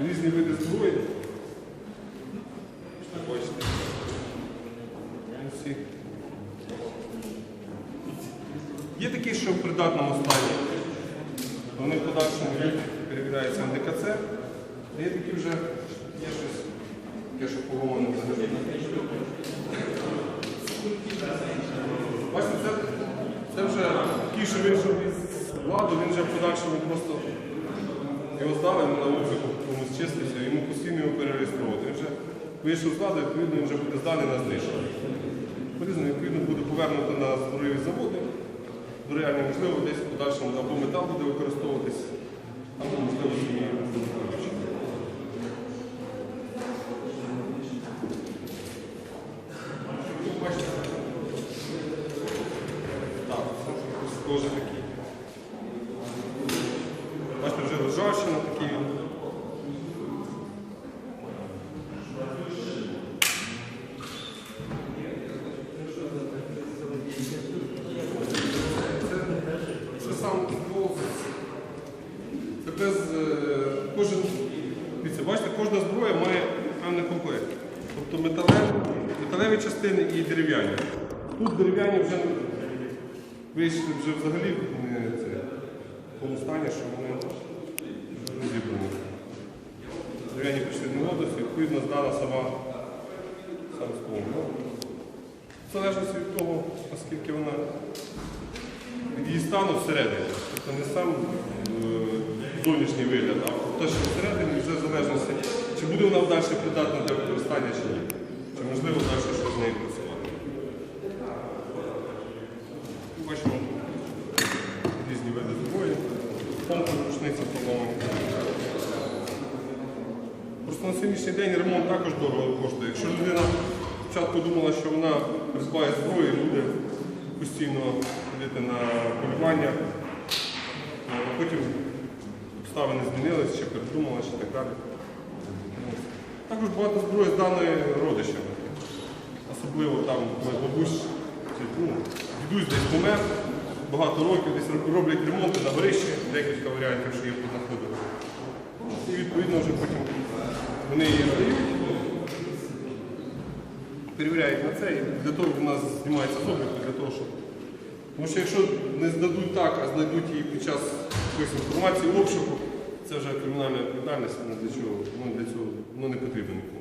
різні види зброї. Бачите? Є такі, що в придатному стані. Вони в подальшому перевіряються НДКЦ. Є такі вже, є щось, таке, що поломане взагалі. Бачите, це, це вже такий, що він із ладу, він вже в подальшому просто його здали на обліку, комусь йому постійно його перереєстровувати. Він вже вийшов з ладу, відповідно, він вже буде зданий на знищення. По-різному, відповідно, буде повернуто на збройові заводи. До реально можливо, десь в подальшому або метал буде використовуватись, або можливо зміни. Бачите, вже такі. Це сам ствол. Це без е, кожен. Дивіться, бачите, кожна зброя має певний комплект. Тобто металеві, металеві частини і дерев'яні. Тут дерев'яні вже вийшли вже взагалі в тому стані, що вони не зібрані. Дерев'яні пішли в негодності, відповідно здана сама сам ствол. Ну, В залежності від того, наскільки вона від її стану всередині. Тобто не сам е, зовнішній вигляд, а те, що всередині вже в залежності, чи буде вона далі придатна для використання чи ні. Чи можливо далі щось з нею працювати. Бачимо різні види зброї, помпи, рушниці поломані. Просто на сьогоднішній день ремонт також дорого коштує. Якщо людина спочатку думала, що вона придбає зброю буде постійно ходити на полювання, а потім обставини змінилися, чи передумала, чи так далі. Також багато зброї зданої родичами. Особливо там бабусь, ну, дідусь десь помер, багато років десь роблять ремонти на горищі, декілька варіантів, що є знаходити. І відповідно вже потім вони її здають, перевіряють на це, і для того в нас знімається з для того, щоб. Тому що якщо не здадуть так, а знайдуть її під час якоїсь інформації обшуку, це вже кримінальна відповідальність, для чого, ну, для цього ну, не потрібно нікому.